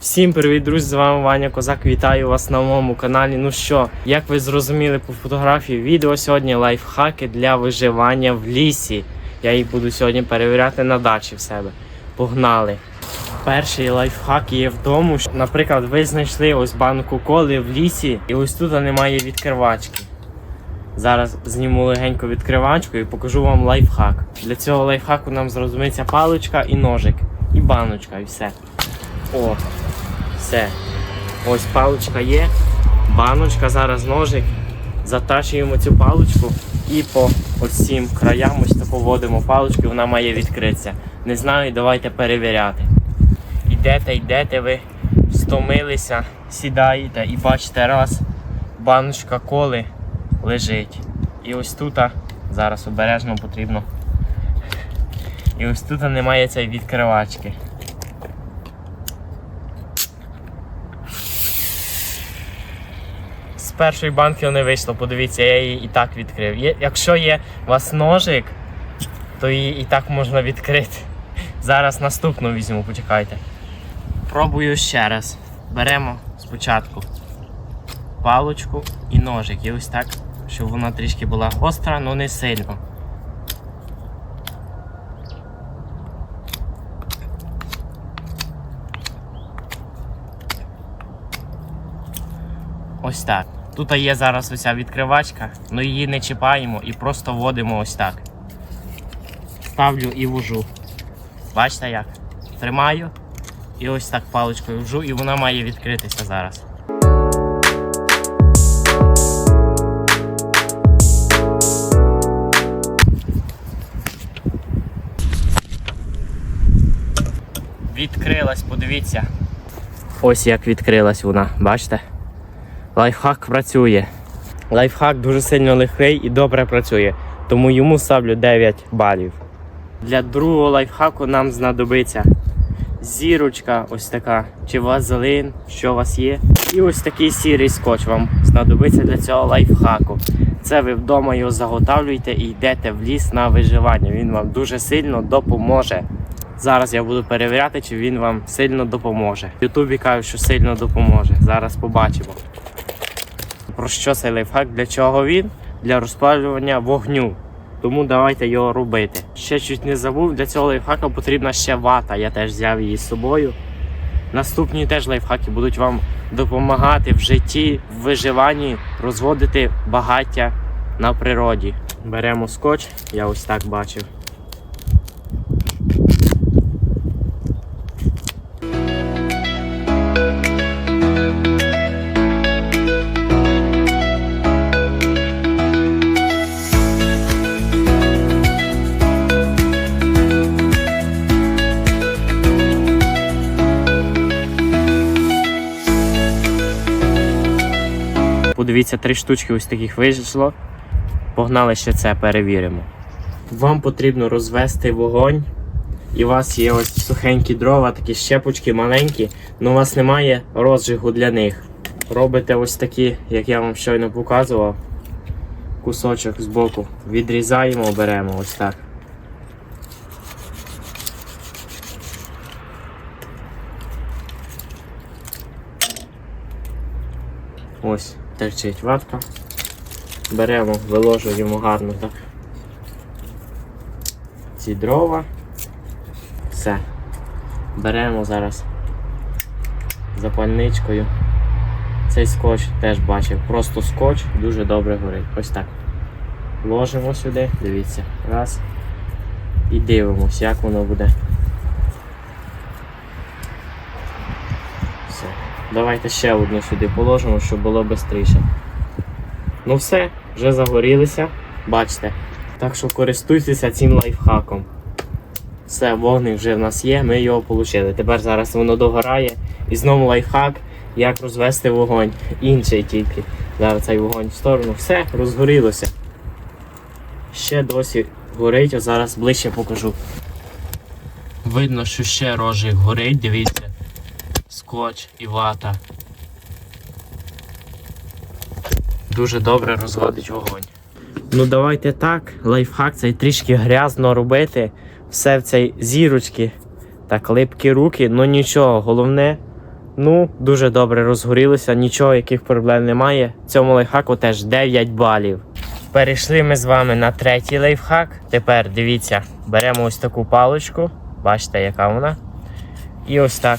Всім привіт, друзі! З вами Ваня Козак. Вітаю вас на моєму каналі. Ну що, як ви зрозуміли по фотографії відео сьогодні лайфхаки для виживання в лісі. Я їх буду сьогодні перевіряти на дачі в себе. Погнали! Перший лайфхак є в тому, що, наприклад, ви знайшли ось банку коли в лісі, і ось тут немає відкривачки. Зараз зніму легенько відкривачку і покажу вам лайфхак. Для цього лайфхаку нам зрозумиться паличка і ножик, і баночка, і все. О, все. Ось паличка є, баночка, зараз ножик. Затачуємо цю паличку і по ось краям ось таку вводимо паличку, вона має відкритися. Не знаю, давайте перевіряти. Йдете, йдете, ви стомилися, сідаєте і бачите, раз баночка коли лежить. І ось тут, зараз обережно потрібно. І ось тут немає цієї відкривачки. Першої банки не вийшло, подивіться, я її і так відкрив. Якщо є у вас ножик, то її і так можна відкрити. Зараз наступну візьму, почекайте. Пробую ще раз. Беремо спочатку палочку і ножик. І ось так, щоб вона трішки була гостра, але не сильно. Ось так. Тут є зараз оця відкривачка, але її не чіпаємо і просто вводимо ось так. Ставлю і вожу. Бачите як? Тримаю і ось так паличкою вжу, і вона має відкритися зараз. Відкрилась, подивіться. Ось як відкрилась вона, бачите? Лайфхак працює. Лайфхак дуже сильно легкий і добре працює, тому йому ставлю 9 балів. Для другого лайфхаку нам знадобиться зірочка, ось така, чи вазелин, що у вас є. І ось такий сірий скотч вам знадобиться для цього лайфхаку. Це ви вдома його заготавлюєте і йдете в ліс на виживання. Він вам дуже сильно допоможе. Зараз я буду перевіряти, чи він вам сильно допоможе. В Ютубі кажуть, що сильно допоможе. Зараз побачимо. Про що цей лайфхак? Для чого він? Для розпалювання вогню. Тому давайте його робити. Ще чуть не забув, для цього лайфхака потрібна ще вата. Я теж взяв її з собою. Наступні теж лайфхаки будуть вам допомагати в житті, в виживанні, розводити багаття на природі. Беремо скотч, я ось так бачив. Подивіться, три штучки ось таких вийшло. Погнали ще це перевіримо. Вам потрібно розвести вогонь. І у вас є ось сухенькі дрова, такі щепочки маленькі, але у вас немає розжигу для них. Робите ось такі, як я вам щойно показував, кусочок з боку. Відрізаємо, беремо ось так. Ось терчить ватка. Беремо, виложуємо гарно так. Ці дрова. Все. Беремо зараз запальничкою. Цей скотч теж бачив. Просто скотч дуже добре горить. Ось так. Ложимо сюди, дивіться. Раз. І дивимося, як воно буде. Все. Давайте ще одну сюди положимо, щоб було швидше. Ну все, вже загорілися, бачите. Так що користуйтеся цим лайфхаком. Все, вогник вже в нас є, ми його отримали. Тепер зараз воно догорає. І знову лайфхак, як розвести вогонь. Інший тільки. Зараз цей вогонь в сторону. Все, розгорілося. Ще досі горить, а зараз ближче покажу. Видно, що ще рожик горить, дивіться. Скотч і вата. Дуже добре розводить вогонь. Ну давайте так, лайфхак цей трішки грязно робити. Все в цій зірочці. Так, липкі руки, ну нічого, головне Ну, дуже добре розгорілося, нічого, яких проблем немає. Цьому лайфхаку теж 9 балів. Перейшли ми з вами на третій лайфхак. Тепер дивіться, беремо ось таку паличку. Бачите, яка вона. І ось так.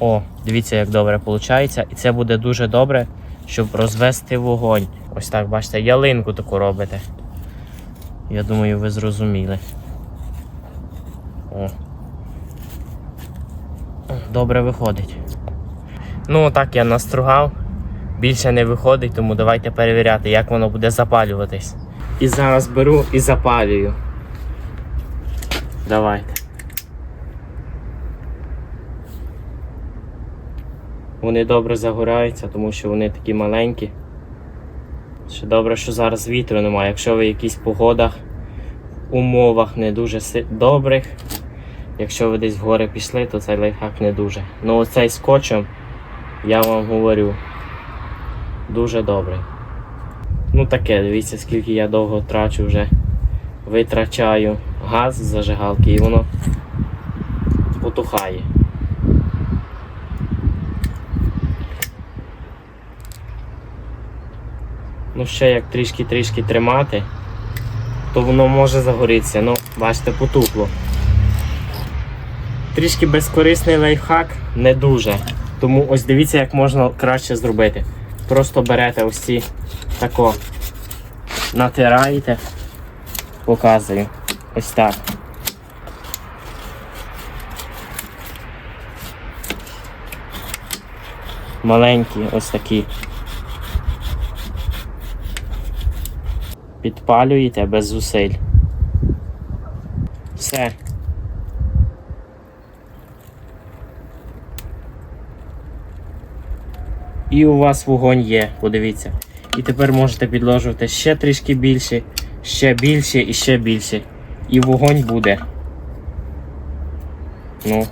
О, дивіться, як добре виходить. І це буде дуже добре, щоб розвести вогонь. Ось так, бачите, ялинку таку робите. Я думаю, ви зрозуміли. О. Добре виходить. Ну, так я настругав. Більше не виходить, тому давайте перевіряти, як воно буде запалюватись. І зараз беру і запалюю. Давайте. Вони добре загораються, тому що вони такі маленькі. Ще добре, що зараз вітру немає. Якщо ви в якісь погодах, умовах не дуже добрих, якщо ви десь в гори пішли, то цей лайфхак не дуже. Ну оцей скотчем, я вам говорю, дуже добрий. Ну таке, дивіться, скільки я довго трачу вже. Витрачаю газ з зажигалки і воно потухає. Ну, ще як трішки-трішки тримати, то воно може загорітися. Ну, бачите, потухло. Трішки безкорисний лайфхак, не дуже. Тому ось дивіться, як можна краще зробити. Просто берете ось ці тако, натираєте, показую. Ось так. Маленькі, ось такі. Підпалюєте без зусиль. Все. І у вас вогонь є, подивіться. І тепер можете підложувати ще трішки більше, ще більше і ще більше. І вогонь буде. Ну.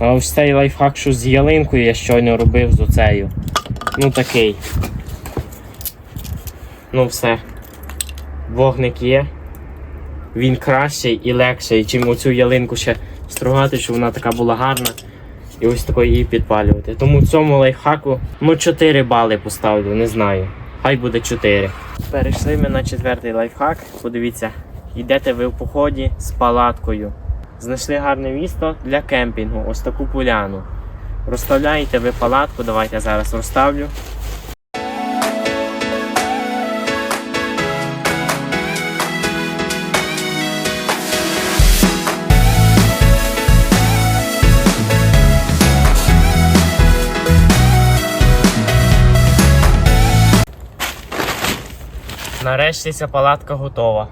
А ось цей лайфхак, що з ялинкою я щойно робив з оцею. Ну такий. Ну все. Вогник є. Він кращий і легший, чим оцю ялинку ще стругати, щоб вона така була гарна. І ось такою її підпалювати. Тому цьому лайфхаку ну 4 бали поставлю, не знаю. Хай буде 4. Перейшли ми на четвертий лайфхак. Подивіться, йдете ви в поході з палаткою. Знайшли гарне місто для кемпінгу, ось таку поляну. Розставляєте ви палатку, давайте я зараз розставлю. Нарешті ця палатка готова.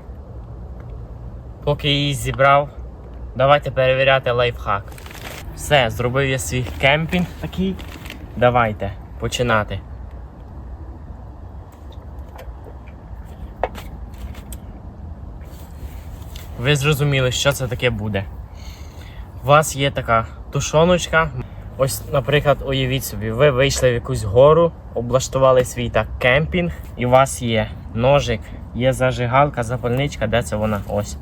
Поки її зібрав, давайте перевіряти лайфхак. Все, зробив я свій кемпінг такий. Давайте починати. Ви зрозуміли, що це таке буде. У вас є така тушоночка. Ось, наприклад, уявіть собі, ви вийшли в якусь гору, облаштували свій так кемпінг, і у вас є ножик, є зажигалка, запальничка, де це вона? Ось.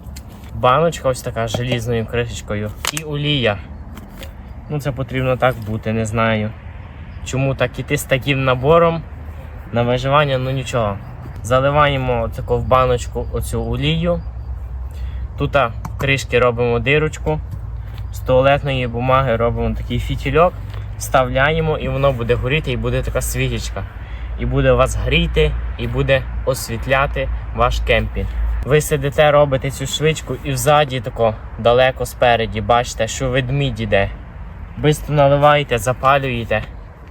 Баночка ось така з желізною кришечкою. І олія. Ну, це потрібно так бути, не знаю. Чому так іти з таким набором на виживання, ну нічого. Заливаємо таку в баночку оцю олію. Тут кришки робимо дирочку. З туалетної бумаги робимо такий фітільок, вставляємо і воно буде горіти, і буде така свічечка. І буде вас гріти, і буде освітляти ваш кемпінг. Ви сидите, робите цю швичку і взаді тако далеко спереді, бачите, що ведмідь іде. Бистро наливаєте, запалюєте,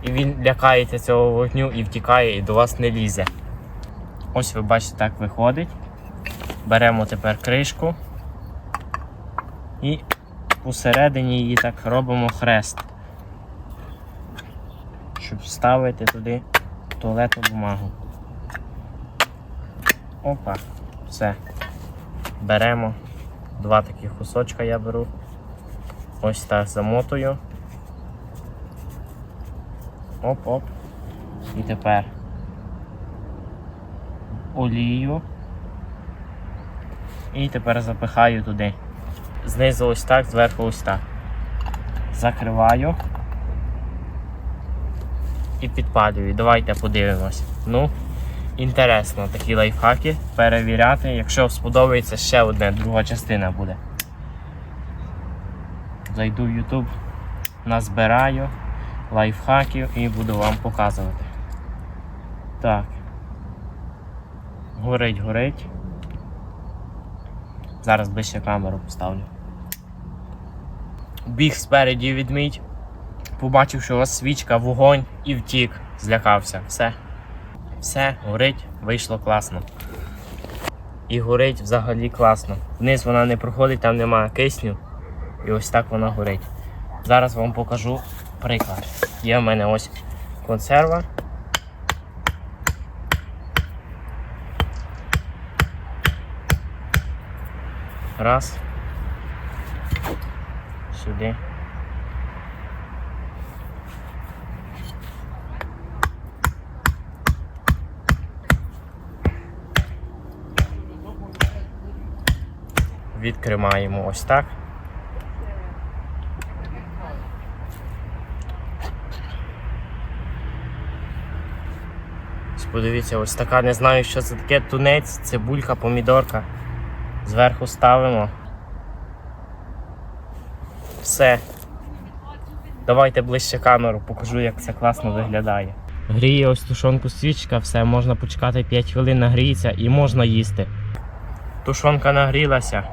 і він лякається цього вогню і втікає, і до вас не лізе. Ось ви бачите, так виходить. Беремо тепер кришку і посередині її так робимо хрест. Щоб вставити туди туалетну бумагу. Опа, все. Беремо два таких кусочка я беру. Ось так замотую. Оп-оп. І тепер олію. І тепер запихаю туди. Знизу ось так, зверху ось так. Закриваю. І підпалюю. Давайте подивимось. Ну, інтересно такі лайфхаки перевіряти. Якщо сподобається ще одне, друга частина буде. Зайду в YouTube, назбираю лайфхаків і буду вам показувати. Так. Горить, горить. Зараз ближче камеру поставлю. Біг спереді відмідь. Побачив, що у вас свічка, вогонь і втік. Злякався. Все. Все, горить, вийшло класно. І горить взагалі класно. Вниз вона не проходить, там немає кисню. І ось так вона горить. Зараз вам покажу приклад. Є в мене ось консерва. Раз. Сюди. Відкриваємо ось так. Подивіться, ось така, не знаю, що це таке, тунець, цибулька, помідорка. Зверху ставимо. Все. Давайте ближче камеру, покажу, як це класно виглядає. Гріє ось тушонку свічка, все, можна почекати 5 хвилин, нагріється і можна їсти. Тушонка нагрілася.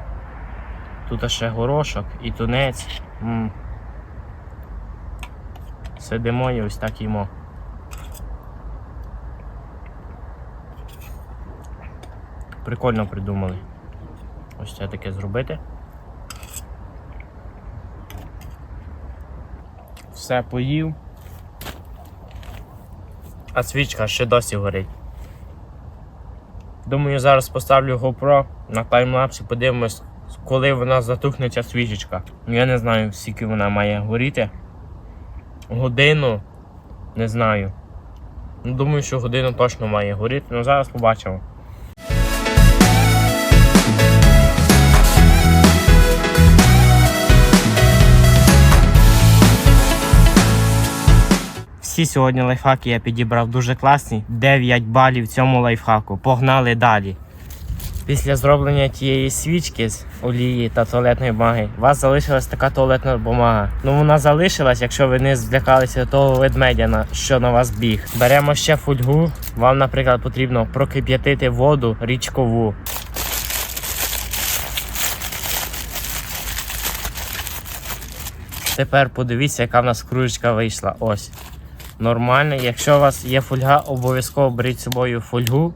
Тут ще горошок і тунець. м Сидимо і ось так їмо. Прикольно придумали. Ось це таке зробити. Все поїв. А свічка ще досі горить. Думаю, зараз поставлю GoPro на таймлапсі, подивимось, коли вона затухне ця свічечка. Я не знаю, скільки вона має горіти. Годину, не знаю. Ну, Думаю, що годину точно має горіти, але зараз побачимо. Всі сьогодні лайфхаки я підібрав дуже класні. 9 балів цьому лайфхаку. Погнали далі. Після зроблення тієї свічки з олії та туалетної бумаги, у вас залишилась така туалетна бумага. Ну вона залишилась, якщо ви не злякалися того ведмедяна, що на вас біг. Беремо ще фольгу. Вам, наприклад, потрібно прокип'ятити воду річкову. Тепер подивіться, яка в нас кружечка вийшла. Ось. Нормально. Якщо у вас є фольга, обов'язково беріть з собою фольгу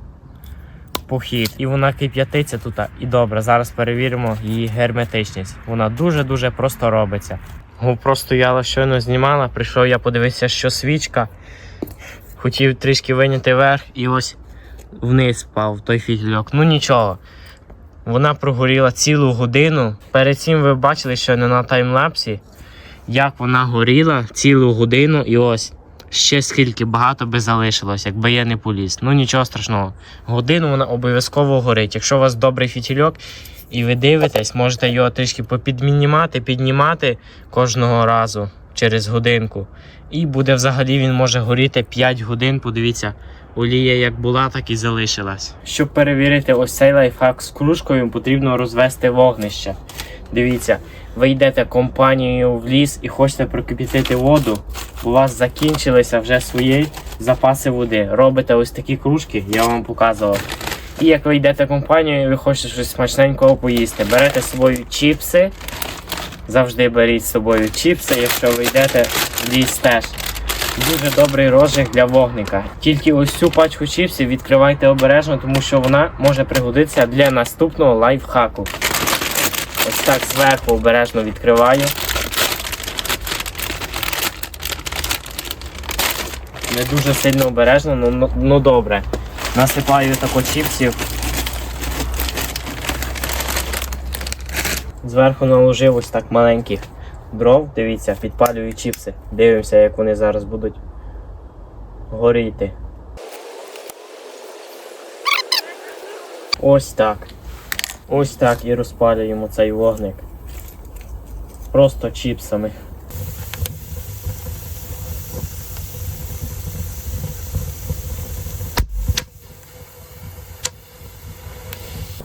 похід. І вона кип'ятиться тут. І добре, зараз перевіримо її герметичність. Вона дуже-дуже просто робиться. GoPro стояла, щойно знімала, прийшов я подивитися, що свічка. Хотів трішки виняти вверх і ось вниз впав той фітільок. Ну нічого. Вона прогоріла цілу годину. Перед цим ви бачили, що не на таймлапсі, як вона горіла цілу годину і ось ще скільки багато би залишилось, якби я не поліз. Ну нічого страшного. Годину вона обов'язково горить. Якщо у вас добрий фітільок і ви дивитесь, можете його трішки попідмінімати, піднімати кожного разу через годинку. І буде взагалі він може горіти 5 годин. Подивіться, олія як була, так і залишилась. Щоб перевірити ось цей лайфхак з кружкою, потрібно розвести вогнище. Дивіться, ви йдете компанією в ліс і хочете прокип'ятити воду, у вас закінчилися вже свої запаси води. Робите ось такі кружки, я вам показував. І як ви йдете компанією, ви хочете щось смачненького поїсти. Берете з собою чіпси. Завжди беріть з собою чіпси, якщо ви йдете в ліс теж. Дуже добрий розжиг для вогника. Тільки ось цю пачку чіпсів відкривайте обережно, тому що вона може пригодитися для наступного лайфхаку. Ось так зверху обережно відкриваю. Не дуже сильно обережно, ну, ну, ну добре. Насипаю тако чіпсів. Зверху наложив ось так маленьких дров. Дивіться, підпалюю чіпси. Дивимося, як вони зараз будуть горіти. Ось так. Ось так і розпалюємо цей вогник. просто чіпсами.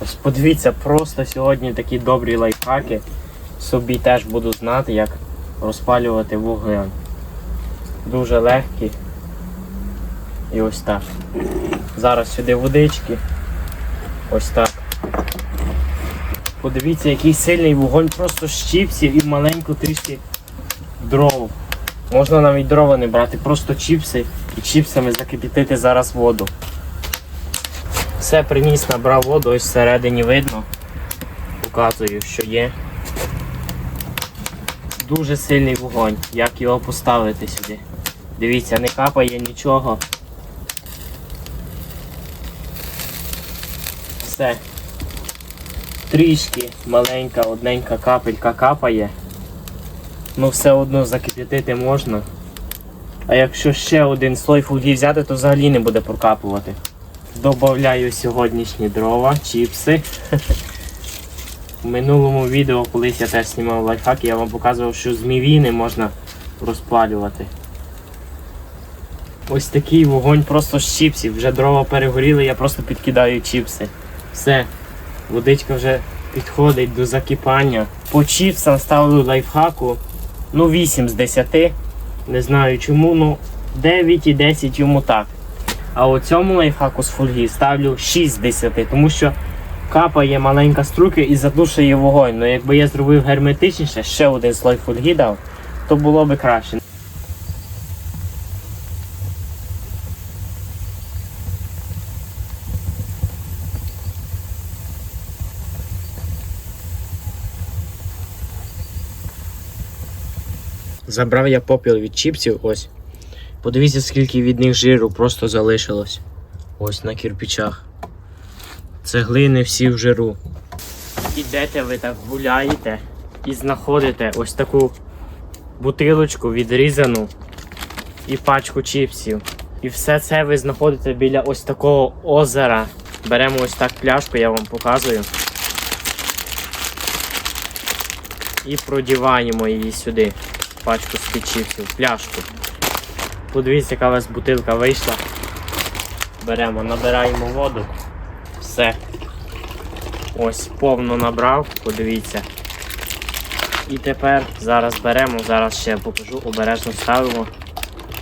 Ось подивіться, просто сьогодні такі добрі лайфхаки. Собі теж буду знати, як розпалювати вуглем. Дуже легкі. І ось так. Зараз сюди водички. Ось так. Подивіться, який сильний вогонь просто чіпсів і маленьку трішки дров. Можна навіть дрова не брати, просто чіпси і чіпсами закипятити зараз воду. Все приніс, набрав воду, ось всередині видно. Показую, що є. Дуже сильний вогонь. Як його поставити сюди? Дивіться, не капає нічого. Все. Трішки маленька, одненька капелька капає. Ну все одно закип'ятити можна. А якщо ще один слой фольги взяти, то взагалі не буде прокапувати. Добавляю сьогоднішні дрова, чіпси. В минулому відео, колись я теж знімав лайфхак, я вам показував, що змівіни можна розпалювати. Ось такий вогонь просто з чіпсів. Вже дрова перегоріли, я просто підкидаю чіпси. Все, водичка вже підходить до закипання. По чіпсам ставлю лайфхаку. Ну 8 з 10. Не знаю чому, ну 9 і 10 йому так. А у цьому лайфхаку з фольги ставлю 6 з 10, тому що капає маленька струйка і задушує вогонь. Ну якби я зробив герметичніше, ще один слой фольги дав, то було би краще. Забрав я попіл від чіпсів, ось. Подивіться, скільки від них жиру просто залишилось. Ось на кирпичах. Цеглини всі в жиру. Ідете ви так гуляєте і знаходите ось таку бутилочку відрізану і пачку чіпсів. І все це ви знаходите біля ось такого озера. Беремо ось так пляшку, я вам показую. І продіваємо її сюди. Пачку з-під пляшку. Подивіться, яка у вас бутилка вийшла. Беремо, набираємо воду. Все. Ось повно набрав, подивіться. І тепер зараз беремо, зараз ще покажу, обережно ставимо.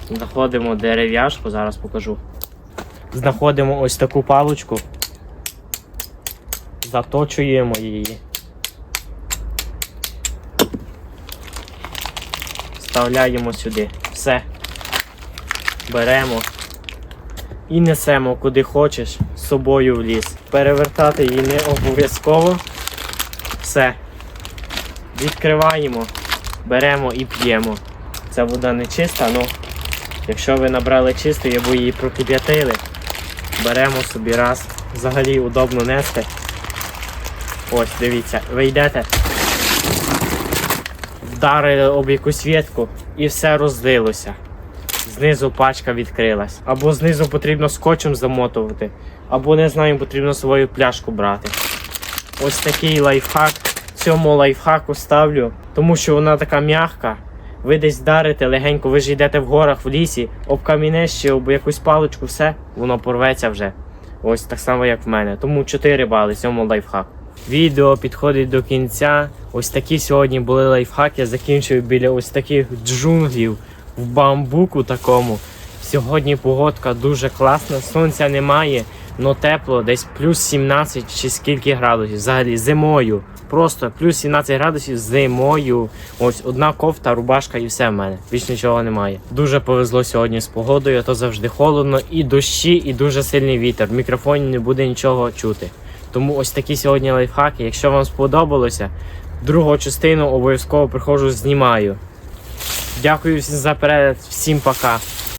Знаходимо дерев'яшку, зараз покажу. Знаходимо ось таку паличку. Заточуємо її. Вставляємо сюди. Все. Беремо і несемо куди хочеш з собою в ліс. Перевертати її не обов'язково. Все. Відкриваємо, беремо і п'ємо. Ця вода не чиста, але якщо ви набрали чисту, або її прокип'ятили, беремо собі раз. Взагалі удобно нести. Ось, дивіться, ви йдете, вдарили об якусь ветку і все розлилося. Знизу пачка відкрилась. Або знизу потрібно скотчем замотувати, або не знаю, потрібно свою пляшку брати. Ось такий лайфхак. Цьому лайфхаку ставлю, тому що вона така м'яка. Ви десь вдарите легенько, ви ж йдете в горах, в лісі, об камінець чи об якусь паличку, все, воно порветься вже. Ось так само, як в мене. Тому 4 бали цьому лайфхаку. Відео підходить до кінця. Ось такі сьогодні були лайфхаки. Я закінчую біля ось таких джунглів в бамбуку такому. Сьогодні погодка дуже класна, сонця немає, але тепло, десь плюс 17 чи скільки градусів. Взагалі зимою. Просто плюс 17 градусів зимою. Ось одна кофта, рубашка і все в мене. Більш нічого немає. Дуже повезло сьогодні з погодою, а то завжди холодно, і дощі, і дуже сильний вітер. В мікрофоні не буде нічого чути. Тому ось такі сьогодні лайфхаки. Якщо вам сподобалося, другу частину обов'язково приходжу, знімаю. Дякую всім за перегляд, всім пока.